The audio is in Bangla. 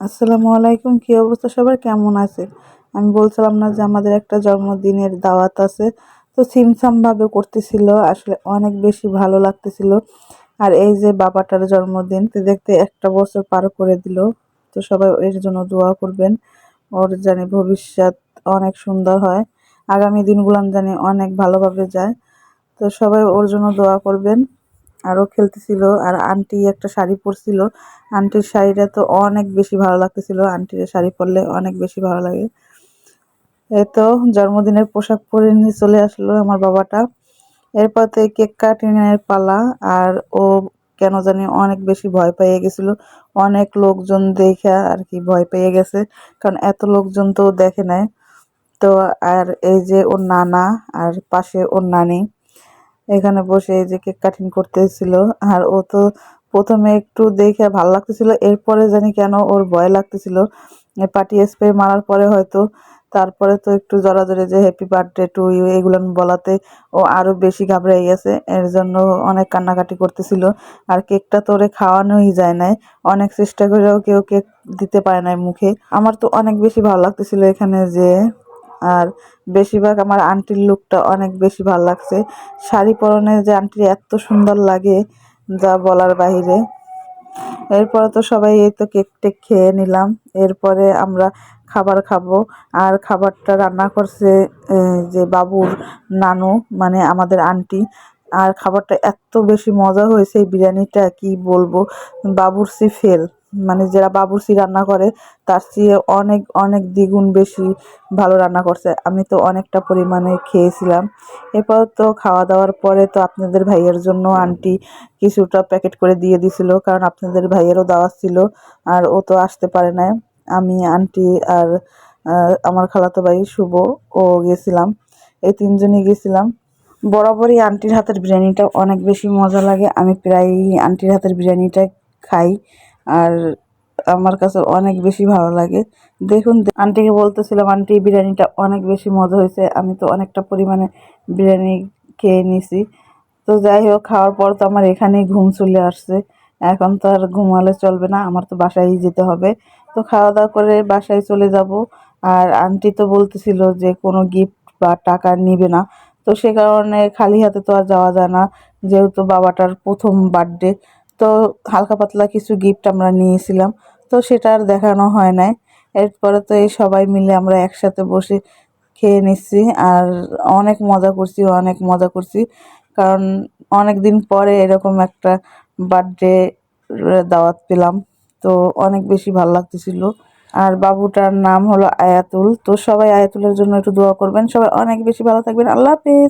আসসালামু আলাইকুম, কি অবস্থা সবার? কেমন আছে আমি বলছিলাম না যে আমাদের একটা জন্মদিনের দাওয়াত আছে। তো সিমসামভাবে করতেছিল, আসলে অনেক বেশি ভালো লাগতেছিল। আর এই যে বাবাটার জন্মদিন, তো দেখতে একটা বছর পার করে দিল। তো সবাই এর জন্য দোয়া করবেন। ওর জানি ভবিষ্যৎ অনেক সুন্দর হয়। আগামী দিনগুলান জানি অনেক ভালোভাবে যায়। তো সবাই ওর জন্য দোয়া করবেন। আরও খেলতেছিল, আর আন্টি একটা শাড়ি পরছিল। আন্টির শাড়িটা তো অনেক বেশি ভালো লাগতেছিল। আন্টির শাড়ি পরলে অনেক বেশি ভালো লাগে। এই তো জন্মদিনের পোশাক পরে নিয়ে চলে আসলো আমার বাবাটা। এরপর তো কেক কাটিংয়ের পালা, আর ও কেন জানি অনেক বেশি ভয় পেয়ে গেছিল। অনেক লোকজন দেখে আর কি ভয় পেয়ে গেছে, কারণ এত লোকজন তো দেখে নাই। তো আর এই যে ওর নানা, আর পাশে ওর নানি। এখানে বসে এই যে কেক কাটিং করতেছিল। আর ও তো প্রথমে একটু দেখে ভালো লাগতেছিল, এরপরে জানি কেন ওর ভয় লাগতেছিল। পার্টি স্প্রে মারার পরে হয়তো, তারপরে তো একটু জড়াজড়ি যে হ্যাপি বার্থডে টু ইউ এগুলো বলাতে ও আরও বেশি ঘাবড়াই গেছে। এর জন্য অনেক কান্নাকাটি করতেছিল। আর কেকটা তো ওরে খাওয়ানোই যায় নাই। অনেক চেষ্টা করেও কেউ কেক দিতে পারে নাই মুখে। আমার তো অনেক বেশি ভালো লাগতেছিল এখানে যে আর বেশিরভাগ আমার আন্টির লুকটা অনেক বেশি ভালো লাগছে। শাড়ি পরনে যে আন্টির এত সুন্দর লাগে, যা বলার বাহিরে। এরপরে তো সবাই এই তো কেক টেক খেয়ে নিলাম। এরপরে আমরা খাবার খাব। আর খাবারটা রান্না করছে যে বাবুর নানু মানে আমাদের আন্টি আর খাবারটা এত বেশি মজা হয়েছে এই বিরিয়ানিটা, কি বলব? বাবুরসি ফেল মানে যারা বাবুরসি রান্না করে, তার চেয়ে অনেক অনেক দ্বিগুণ বেশি ভালো রান্না করছে। আমি তো অনেকটা পরিমাণে খেয়েছিলাম। এরপর তো খাওয়া দাওয়ার পরে তো আপনাদের ভাইয়ের জন্য আন্টি কিছুটা প্যাকেট করে দিয়ে দিছিল, কারণ আপনাদের ভাইয়েরও দাওয়াত ছিল, আর ও তো আসতে পারে না আমি, আন্টি আর আমার খালাতো ভাই শুভ, ও গেছিলাম। এই তিনজনই গেছিলাম। বরাবরই আন্টির হাতের বিরিয়ানিটা অনেক বেশি মজা লাগে। আমি প্রায়ই আন্টির হাতের বিরিয়ানিটা খাই। আর আমার কাছে অনেক বেশি ভালো লাগে। দেখুন আন্টিকে বলতেছিলাম, আন্টি, বিরিয়ানিটা অনেক বেশি মজা হয়েছে। আমি তো অনেকটা পরিমাণে বিরিয়ানি খেয়ে নিছি। তো যাই হোক, খাওয়ার পর তো আমার এখানেই ঘুম চলে আসছে। এখন তো আর ঘুমালে চলবে না, আমার তো বাসায় যেতে হবে। তো খাওয়া দাওয়া করে বাসায় চলে যাব। আর আন্টি তো বলতেছিল যে কোনো গিফট বা টাকা নিবে না। তো সে কারণে খালি হাতে তো আর যাওয়া যায় না, যেহেতু বাবাটার প্রথম বার্থডে তো হালকা পাতলা কিছু গিফট আমরা নিয়েছিলাম। তো সেটা আর দেখানো হয় নাই। এরপরে তো এই সবাই মিলে আমরা একসাথে বসে খেয়ে নিচ্ছি আর অনেক মজা করছি, অনেক মজা করছি। কারণ অনেক দিন পরে এরকম একটা বার্থডে দাওয়াত পেলাম। তো অনেক বেশি ভালো লাগতেছিল। আর বাবুটার নাম হলো আয়াতুল। তো সবাই আয়াতুলের জন্য একটু দোয়া করবেন। সবাই অনেক বেশি ভালো থাকবেন। আল্লাহ হাফিজ।